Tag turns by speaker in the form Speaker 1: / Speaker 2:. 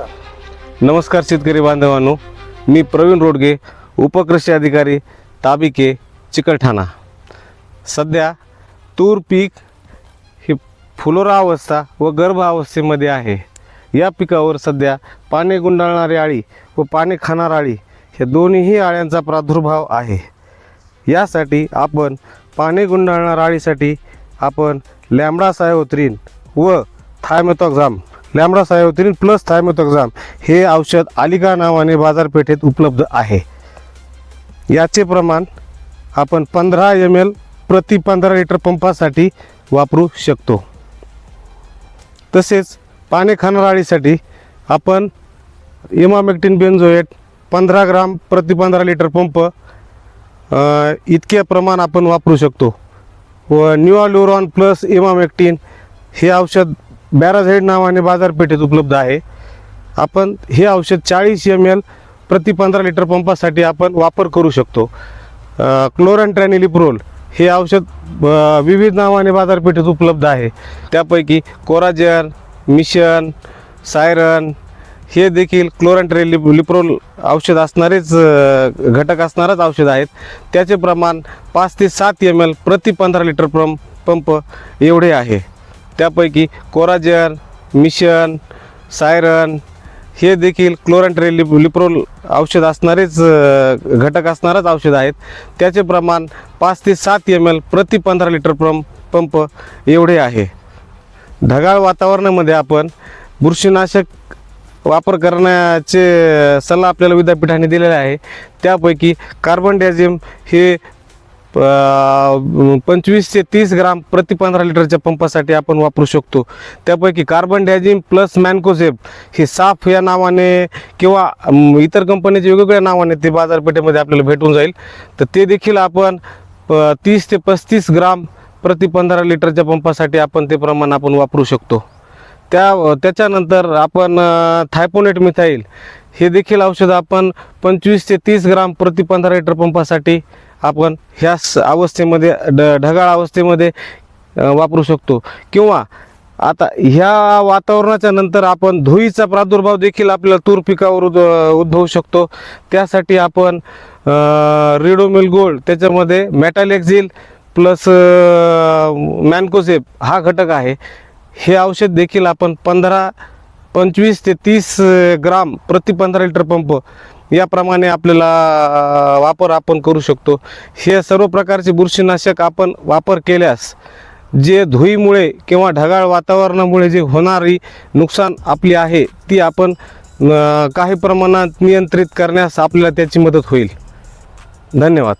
Speaker 1: नमस्कार.
Speaker 2: नमस्कार शेतकरी बांधवांनो. मी प्रवीण रोडगे उपकृषी अधिकारी ताबिके चिकलठाणा. सध्या तूर पीक हे फुलोरा अवस्था व गर्भ अवस्थेमध्ये आहे. या पिकावर सध्या पाने गुंडाळणारी आळी व पाने खाणार आळी हे दोन्हीही आळ्यांचा प्रादुर्भाव आहे. यासाठी आपण पाने गुंडाळणार आळीसाठी आपण लॅमडा सायोत्रीन व थायमेथॉक्झाम लॅमडा सायोत्रीन प्लस थायमेथॉक्झाम हे औषध आलिका नावाने बाजारपेठेत उपलब्ध आहे. याचे प्रमाण आपण पंधरा एम एल प्रति पंधरा लिटर पंपासाठी वापरू शकतो. तसेच पाने खाणार आपण इमामेक्टिन बेन्झोएट पंधरा ग्राम प्रति पंधरा लिटर पंप इतके प्रमाण आपण वापरू शकतो. व न्यूआल्युरॉन प्लस इमामेक्टिन हे औषध बॅराझाईड नावाने बाजारपेठेत उपलब्ध आहे. आपण हे औषध चाळीस एम एल प्रति पंधरा लिटर पंपासाठी आपण वापर करू शकतो. क्लोरन ट्रॅनिलिप्रोल हे औषध विविध नावाने बाजारपेठेत उपलब्ध आहे. त्यापैकी कोराजन मिशन सायरन हे देखील क्लोरंट्रेल लिप्रोल औषध असणारेच घटक असणारच औषध आहेत. त्याचे प्रमाण पाच ते सात एम एल प्रति पंधरा लिटर पंप पंप एवढे आहे. त्यापैकी कोराजन मिशन सायरन हे देखील क्लोरंट्रेल लिप लिप्रोल औषध असणारेच घटक असणारच औषध आहेत. त्याचे प्रमाण पाच ते सात एम एल प्रति पंधरा लिटर पंप पंप एवढे आहे. ढगाळ वातावरणामध्ये आपण बुरशीनाशक वापर करण्याचे सल्ला आपल्याला विद्यापीठाने दिलेला आहे. त्यापैकी कार्बन डायझिम हे पंचवीस ते तीस ग्राम प्रति पंधरा लिटरच्या पंपासाठी आपण वापरू शकतो. त्यापैकी कार्बन डायझिम प्लस मॅनकोसेप हे साफ या नावाने किंवा इतर कंपनीचे वेगवेगळ्या नावाने ते बाजारपेठेमध्ये आपल्याला भेटून जाईल. तर ते देखील आपण तीस ते पस्तीस ग्राम प्रति पंधरा लिटरच्या पंपासाठी आपण ते प्रमाण आपण वापरू शकतो. त्या त्याच्यानंतर आपण थायपोनेट मिथाईल. हे देखील औषध आपण पंचवीस ते तीस ग्राम प्रति पंधरा लिटर पंपासाठी आपण ह्या स- अवस्थेमध्ये ढ ढगाळ अवस्थेमध्ये वापरू शकतो. किंवा आता ह्या वातावरणाच्या नंतर आपण धुईचा प्रादुर्भाव देखील आपल्याला तूर पिकावर उद उद्भवू शकतो. त्यासाठी आपण रिडोमिल गोल्ड त्याच्यामध्ये मॅटालेक्झिल प्लस मॅनकोसेप हा घटक आहे. हे औषध देखील आपण पंधरा पंचवीस ते तीस ग्राम प्रति पंधरा लिटर पंप याप्रमाणे आपल्याला वापर आपण करू शकतो. हे सर्व प्रकारचे बुरशीनाशक आपण वापर केल्यास जे धुईमुळे किंवा ढगाळ वातावरणामुळे जे होणारी नुकसान आपली आहे ती आपण काही प्रमाणात नियंत्रित करण्यास आपल्याला त्याची मदत होईल. धन्यवाद.